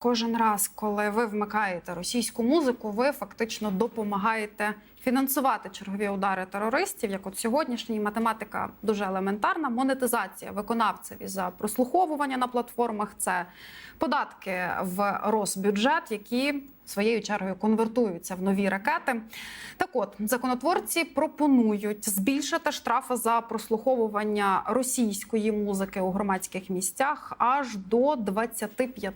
Кожен раз, коли ви вмикаєте російську музику, ви фактично допомагаєте фінансувати чергові удари терористів. Як от сьогоднішній математика дуже елементарна. Монетизація виконавцеві за прослуховування на платформах це податки в Росбюджет, які своєю чергою конвертуються в нові ракети. Так от законотворці пропонують збільшити штрафи за прослуховування російської музики у громадських місцях аж до 25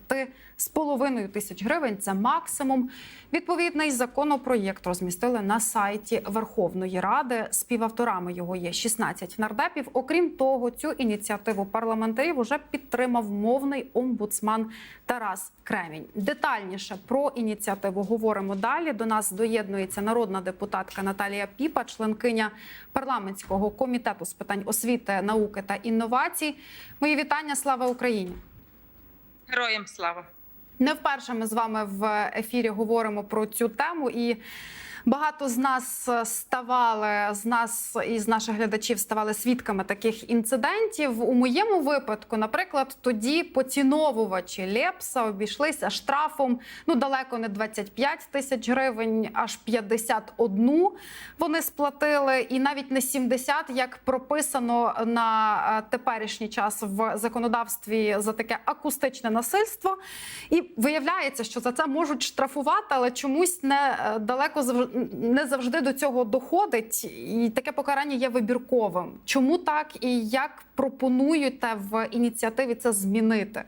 з половиною тисяч гривень. Це максимум. Відповідний законопроєкт розмістили на сайті Верховної Ради. Співавторами його є 16 нардепів. Окрім того, цю ініціативу парламентарів уже підтримав мовний омбудсман Тарас Кремінь. Детальніше про ініціативу говоримо далі. До нас доєднується народна депутатка Наталія Піпа, членкиня парламентського комітету з питань освіти, науки та інновацій. Мої вітання. Слава Україні! Героям слава! Не вперше ми з вами в ефірі говоримо про цю тему, і багато з нас ставали з нас і з наших глядачів ставали свідками таких інцидентів. У моєму випадку, наприклад, тоді поціновувачі Лепса обійшлися штрафом ну далеко не 25 тисяч гривень, аж 51 вони сплатили, і навіть не 70, як прописано на е, теперішній час в законодавстві за таке акустичне насильство. І виявляється, що за це можуть штрафувати, але чомусь не е, далеко не завжди до цього доходить, і таке покарання є вибірковим. Чому так і як пропонуєте в ініціативі це змінити?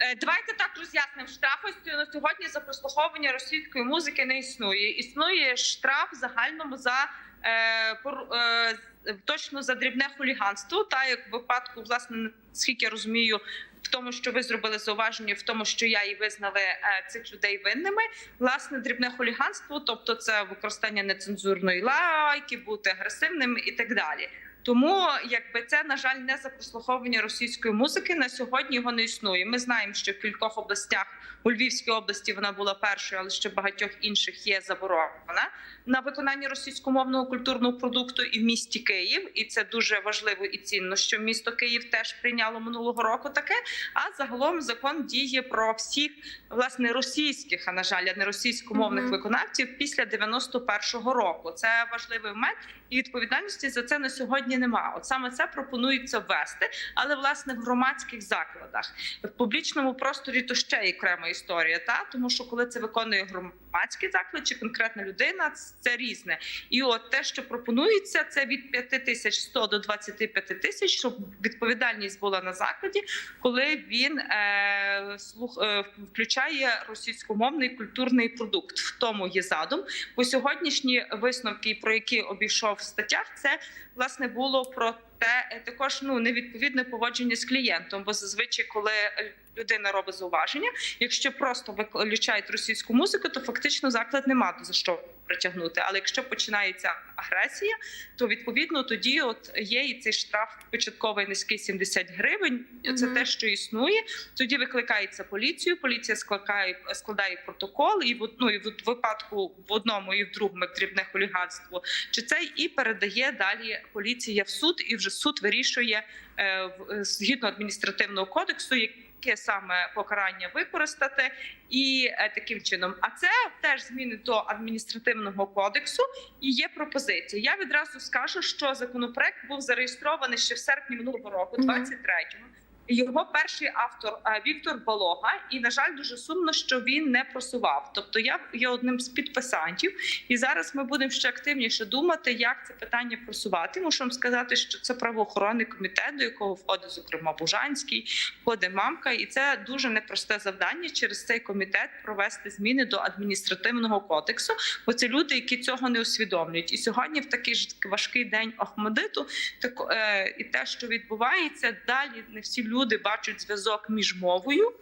Е, Давайте так роз'яснимо. Штрафності на сьогодні за прослуховування російської музики не існує. Існує штраф загальному за е, е, точно за дрібне хуліганство. Та як в випадку, власне, наскільки я розумію, в тому, що ви зробили зауваження, в тому, що я і визнали е, цих людей винними. Власне, дрібне хуліганство, тобто це використання нецензурної лайки, бути агресивним і так далі. Тому, якби це на жаль не за прослуховування російської музики на сьогодні його не існує. Ми знаємо, що в кількох областях у Львівській області вона була першою, але ще в багатьох інших є заборона на виконання російськомовного культурного продукту і в місті Київ. І це дуже важливо і цінно, що місто Київ теж прийняло минулого року таке. А загалом закон діє про всіх власне російських, а на жаль, а не російськомовних Мгм. виконавців після 91-го року. Це важливий момент, і відповідальності за це на сьогодні немає. От саме це пропонується ввести, але власне в громадських закладах в публічному просторі то ще є окрема історія. Та тому, що коли це виконує громадський заклад чи конкретна людина, це різне. І от те, що пропонується, це від 5100 до 25 тисяч, щоб відповідальність була на закладі, коли він е, слух е, включає російськомовний культурний продукт. В тому є задум. Бо сьогоднішні висновки, про які обійшов в статтях, це власне було про те, також ну невідповідне поводження з клієнтом. Бо зазвичай, коли е, людина робить зауваження, якщо просто виключають російську музику, то фактично заклад не має за що притягнути. Але якщо починається агресія, то відповідно тоді от є і цей штраф початковий низький 70 гривень. Це Мгм. те, що існує. Тоді викликається поліцію. Поліція складає, складає протокол, і в одну і в випадку в одному і в другому як дрібне хуліганство, чи це і передає далі поліція в суд, і вже суд вирішує е, е, згідно адміністративного кодексу, яке саме покарання використати, і е, таким чином. А це теж зміни до адміністративного кодексу. І є пропозиція. Я відразу скажу, що законопроект був зареєстрований ще в серпні минулого року, Мгм. 23-го. Його перший автор е, Віктор Болога, і на жаль, дуже сумно, що він не просував. Тобто, я є одним з підписантів, і зараз ми будемо ще активніше думати, як це питання просувати. Мушу вам сказати, що це правоохоронний комітет, до якого входить зокрема Бужанський, входить мамка, і це дуже непросте завдання через цей комітет провести зміни до адміністративного кодексу. Бо це люди, які цього не усвідомлюють. І сьогодні, в такий ж важкий день Ахмадиту, так е, і те, що відбувається, далі не всі люди бачать зв'язок між мовою.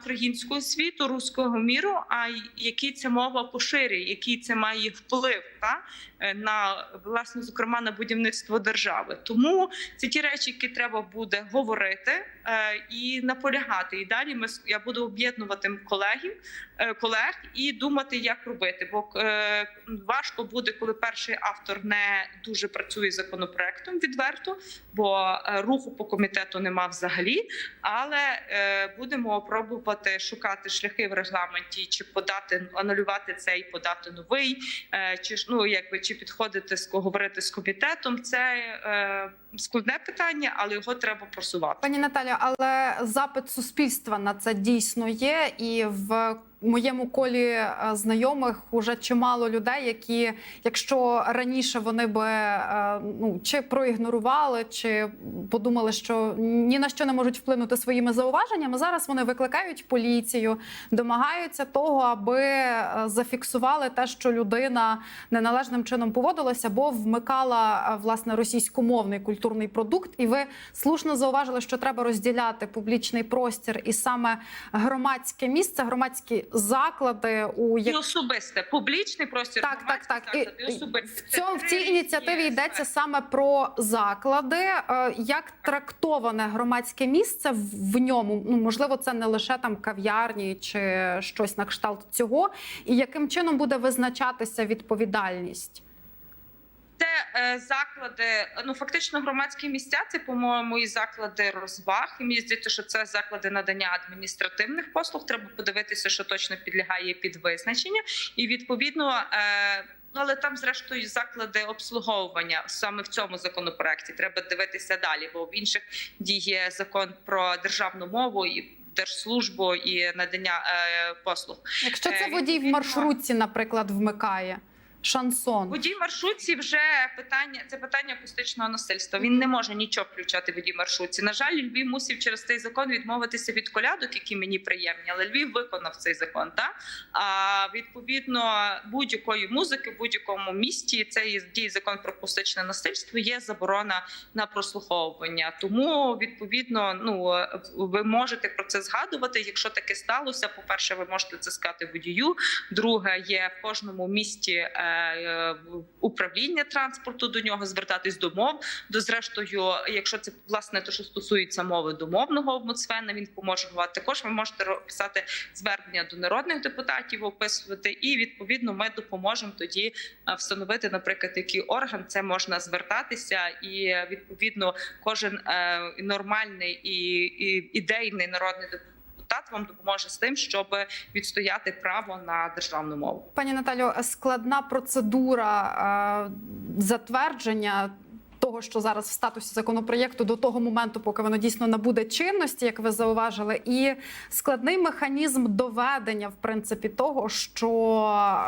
Українського світу, руського міру, а який ця мова поширює, який це має вплив та е, на власне, зокрема на будівництво держави. Тому це ті речі, які треба буде говорити е, і наполягати. І далі ми я буду об'єднувати колегів, е, колег і думати, як робити. Бо важко буде, коли перший автор не дуже працює законопроектом відверто, бо руху по комітету нема взагалі. Але будемо пробувати пробувати шукати шляхи в регламенті, чи подати анулювати цей, подати новий, е, чи ну якби чи підходити говорити з комітетом. Це е, складне питання, але його треба просувати. Пані Наталю, але запит суспільства на це дійсно є, і в моєму колі е, знайомих уже чимало людей, які, якщо раніше вони би е, ну чи проігнорували, чи подумали, що ні на що не можуть вплинути своїми зауваженнями, зараз вони викликають поліцію, домагаються того, аби е, зафіксували те, що людина неналежним чином поводилася, бо вмикала власне російськомовний культурний продукт. І ви слушно зауважили, що треба розділяти публічний простір і саме громадське місце, громадські заклади, у І як особисте публічний простір так, так, так. І, і і особисте. в цьому в цій ініціативі йдеться саме про заклади. Е, Як трактоване громадське місце в ньому? Ну можливо, це не лише там кав'ярні чи щось на кшталт цього, і яким чином буде визначатися відповідальність? Заклади, ну фактично громадські місця. Це по-моєму і заклади розваг. І мені здається, що це заклади надання адміністративних послуг. Треба подивитися, що точно підлягає під визначення, і відповідно. Е, Ну, але там, зрештою, заклади обслуговування саме в цьому законопроекті. Треба дивитися далі, бо в інших діє закон про державну мову і держслужбу і надання е, послуг. Якщо це Е, водій в маршрутці, наприклад, вмикає шансон. Водій маршрутці вже питання це питання акустичного насильства. Він не може нічого включати водій маршрутці. На жаль, Львів мусив через цей закон відмовитися від колядок, які мені приємні, але Львів виконав цей закон. Та а відповідно будь-якої музики в будь-якому місті цей діє закон про акустичне насильство. Є заборона на прослуховування. Тому відповідно, ну ви можете про це згадувати. Якщо таке сталося, по перше, ви можете це сказати водію. Друге, є в кожному місті е, управління транспорту до нього, звертатись до мов. До зрештою, якщо це власне те, що стосується мови до мовного омбудсмена, він поможе говорити. Також ви можете писати звернення до народних депутатів, описувати, і відповідно ми допоможемо тоді е, встановити, наприклад, який орган це можна звертатися, і е, відповідно кожен е, нормальний і ідейний народний депутат вам допоможе з тим, щоб відстояти право на державну мову. Пані Наталю, складна процедура е, затвердження. Того, що зараз в статусі законопроєкту до того моменту, поки воно дійсно набуде чинності, як ви зауважили, і складний механізм доведення, в принципі, того, що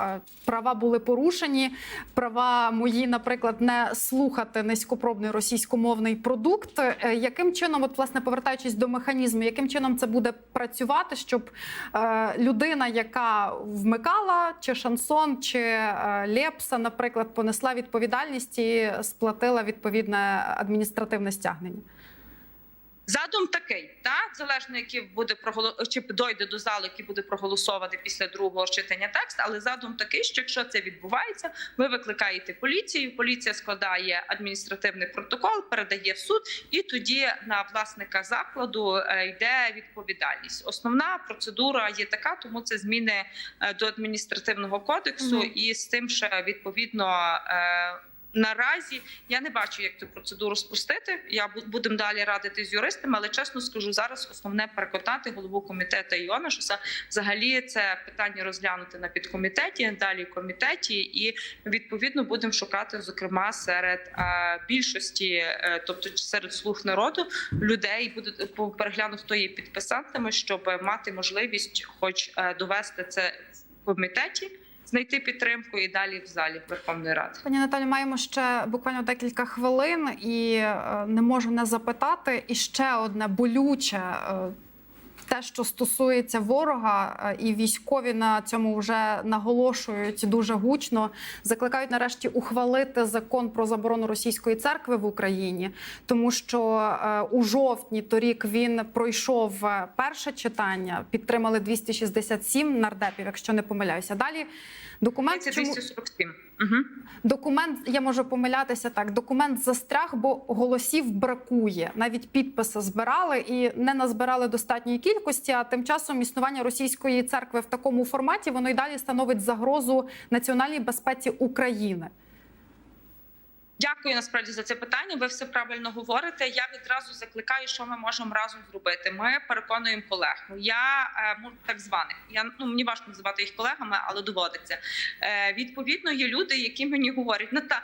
е, права були порушені, права мої, наприклад, не слухати низькопробний російськомовний продукт. Е, Яким чином, от власне повертаючись до механізму, яким чином це буде працювати, щоб е, людина, яка вмикала чи шансон, чи лепса, наприклад, понесла відповідальність і сплатила відповідне адміністративне стягнення? Задум такий, так залежно який буде проголо... чи дойде до залу, який буде проголосований після другого читання текст. Але задум такий, що якщо це відбувається, ви викликаєте поліцію. Поліція складає адміністративний протокол, передає в суд, і тоді на власника закладу е, йде відповідальність. Основна процедура є така, тому це зміни е, до адміністративного кодексу, Мгм. і з тим ще відповідно. Наразі я не бачу, як цю процедуру спростити. Я бу- будемо далі радити з юристами, але чесно скажу, зараз основне переконати голову комітету Іона, що це взагалі це питання розглянути на підкомітеті, далі комітеті, і відповідно будемо шукати, зокрема, серед е, більшості, е, тобто серед слуг народу, людей буде переглянути, хто є підписантами, щоб мати можливість, хоч е, довести це в комітеті. Знайти підтримку і далі в залі Верховної Ради. Пані Наталі, маємо ще буквально декілька хвилин, і е, не можу не запитати. І ще одне болюче. Те, що стосується ворога, е, і військові на цьому вже наголошують дуже гучно, закликають нарешті ухвалити закон про заборону російської церкви в Україні, тому що е, у жовтні торік він пройшов е, перше читання, підтримали 267 нардепів, якщо не помиляюся. Далі документ Це 247. Угу. Документ, я можу помилятися так. Документ застряг, бо голосів бракує. Навіть підписи збирали і не назбирали достатньої кількості. А тим часом існування російської церкви в такому форматі воно й далі становить загрозу національній безпеці України. Дякую насправді за це питання. Ви все правильно говорите. Я відразу закликаю, що ми можемо разом зробити. Ми переконуємо колег. Я е, ну, так званих. Я ну мені важко називати їх колегами, але доводиться. Е, відповідно, є люди, які мені говорять, Ната, та.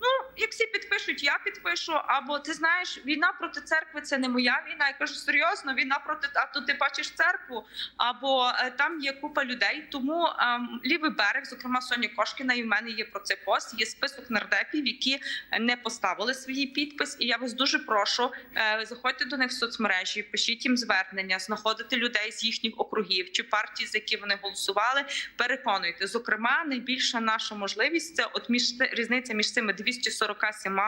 Ну, як всі підпишуть, я підпишу. Або ти знаєш, війна проти церкви це не моя війна. Я кажу серйозно, війна проти а то ти бачиш церкву. Або е, там є купа людей. Тому ем, лівий берег, зокрема Соня Кошкіна, і в мене є про це пост. Є список нардепів, які не поставили свій підпис. І я вас дуже прошу. е, Заходьте до них в соцмережі, пишіть їм звернення, знаходите людей з їхніх округів чи партій, за які вони голосували. Переконуйте, зокрема, найбільша наша можливість це от між різниця між цими 247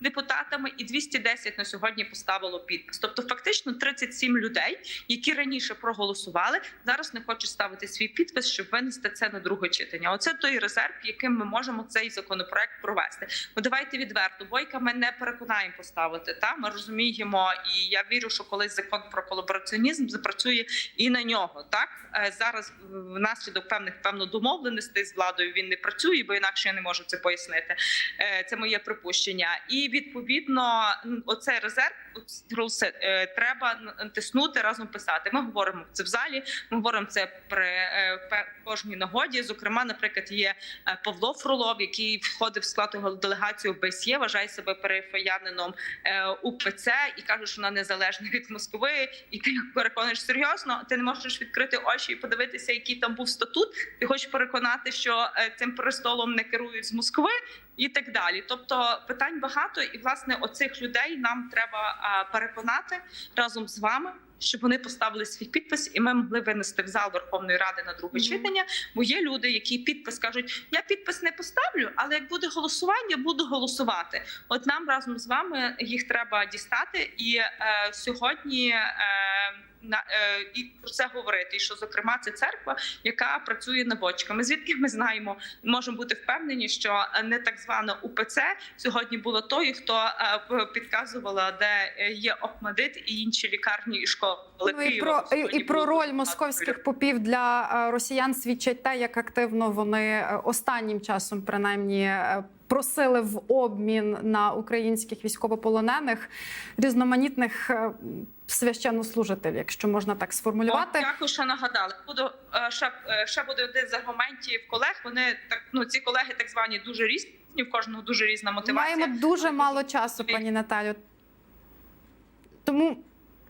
депутатами і 210 на сьогодні поставило підпис. Тобто, фактично 37 людей, які раніше проголосували, зараз не хочуть ставити свій підпис, щоб винести це на друге читання. Оце той резерв, яким ми можемо цей законопроект провести. Ну давайте відверто. Бойка ми не переконаємо поставити. Та ми розуміємо, і я вірю, що колись закон про колабораціонізм запрацює і на нього. Так Е, зараз внаслідок певних певно домовленостей з владою він не працює, бо інакше я не можу це пояснити. Е, Це моє припущення. І відповідно, оцей резерв голоси, е, треба тиснути разом писати. Ми говоримо це в залі. Ми говоримо це при е, кожній нагоді. Зокрема, наприклад, є е, Павло Фролов, який входив в склад делегації ОБСЄ, вважає себе перифаянином е, УПЦ і каже, що вона незалежна від Москви. І ти переконуєш серйозно, ти не можеш відкрити очі і подивитися, який там був статут. Ти хочеш переконати, що цим престолом не керують з Москви. І так далі, тобто питань багато, і власне оцих людей нам треба переконати разом з вами, щоб вони поставили свій підпис, і ми могли винести в зал Верховної Ради на друге Мгм. читання. Бо є люди, які підпис кажуть: я підпис не поставлю, але як буде голосування, буду голосувати. От нам разом з вами їх треба дістати, і е, сьогодні. Е, і про це говорити, і що зокрема це церква, яка працює наводчиками. Звідки ми знаємо, можемо бути впевнені, що не так звана УПЦ сьогодні була тою, хто е, підказувала, де е, є Охмадит і інші лікарні і школи. Ну, і Києва. про і, і про роль московських попів для е, росіян свідчить те, як активно вони е, останнім часом принаймні е, просили в обмін на українських військовополонених різноманітних е, священнослужителів, якщо можна так сформулювати. О, дякую, що нагадали. Буду е, ще, е, ще буде один з аргументів колег. Вони так ну ці колеги, так звані, дуже різні. В кожного дуже різна мотивація. Маємо дуже мало часу, пані Наталю. Тому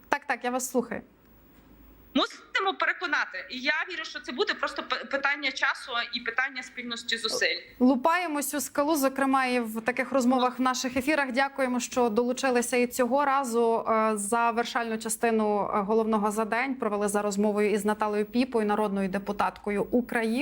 так, так, я вас слухаю. Мусимо переконати, і я вірю, що це буде просто питання часу і питання спільності зусиль. Лупаємось у скалу, зокрема, і в таких розмовах в наших ефірах. Дякуємо, що долучилися і цього разу. за вершальну частину е, головного за день провели за розмовою із Наталою Піпою, народною депутаткою України.